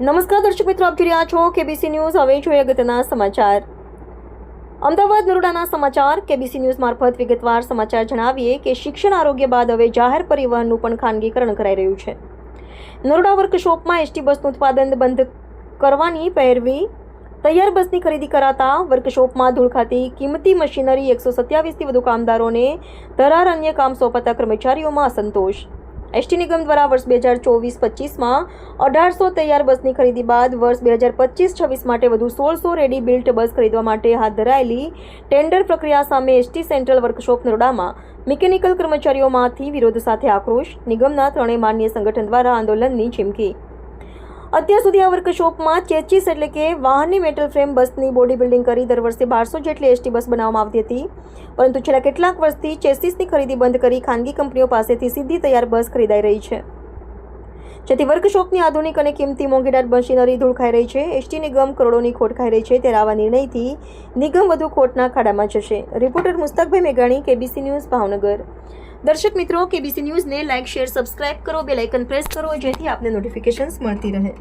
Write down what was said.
નમસ્કાર દર્શક મિત્રો, આપ જોઈ રહ્યા છો કેબીસી ન્યૂઝ હવે જોઈએ અગત્યના સમાચાર. અમદાવાદ નરોડાના સમાચાર કેબીસી ન્યૂઝ મારફત વિગતવાર સમાચાર જણાવીએ કે શિક્ષણ આરોગ્ય બાદ હવે જાહેર પરિવહનનું પણ ખાનગીકરણ કરાઈ રહ્યું છે. નરોડા વર્કશોપમાં એસટી બસનું ઉત્પાદન બંધ કરવાની પહેરવી, તૈયાર બસની ખરીદી કરાતા વર્કશોપમાં ધૂળ ખાતી કિંમતી મશીનરી એકસો સત્યાવીસથી વધુ કામદારોને ધરાર અન્ય કામ સોંપાતા કર્મચારીઓમાં અસંતોષ. એસટી નિગમ દ્વારા વર્ષ બે હજાર ચોવીસ પચીસમાં અઢારસો તૈયાર બસની ખરીદી બાદ વર્ષ બે હજાર પચીસ છવ્વીસ માટે વધુ સોળસો રેડી બિલ્ટ બસ ખરીદવા માટે હાથ ધરાયેલી ટેન્ડર પ્રક્રિયા સામે એસટી સેન્ટ્રલ વર્કશોપ નરોડામાં મિકેનિકલ કર્મચારીઓમાંથી વિરોધ સાથે આક્રોશ, નિગમના ત્રણેય માન્ય સંગઠન દ્વારા આંદોલનની ચીમકી. અત્યાર સુધી આ વર્કશોપમાં ચેચીસ એટલે કે વાહનની મેટલ ફ્રેમ બસની બોડી બિલ્ડિંગ કરી દર વર્ષે બારસો જેટલી એસટી બસ બનાવવામાં આવતી હતી. પરંતુ છેલ્લા કેટલાક વર્ષથી ચેસિસની ખરીદી બંધ કરી ખાનગી કંપનીઓ પાસેથી સીધી તૈયાર બસ ખરીદાઈ રહી છે. જેથી વર્કશોપની આધુનિક અને કિંમતી મોંઘીદાર મશીનરી ધૂળ ખાઈ રહી છે. એસટી નિગમ કરોડોની ખોટ ખાઈ રહી છે. ત્યારે આવા નિર્ણયથી નિગમ વધુ ખોટના ખાડામાં જશે. રિપોર્ટર મુસ્તકભાઈ મેઘાણી, કેબીસી ન્યૂઝ, ભાવનગર. દર્શક મિત્રો, કેબીસી ન્યૂઝને લાઇક, શેર, સબસ્ક્રાઇબ કરો. બેલ આઇકન પ્રેસ કરો જેથી આપને નોટિફિકેશન્સ મળતી રહે.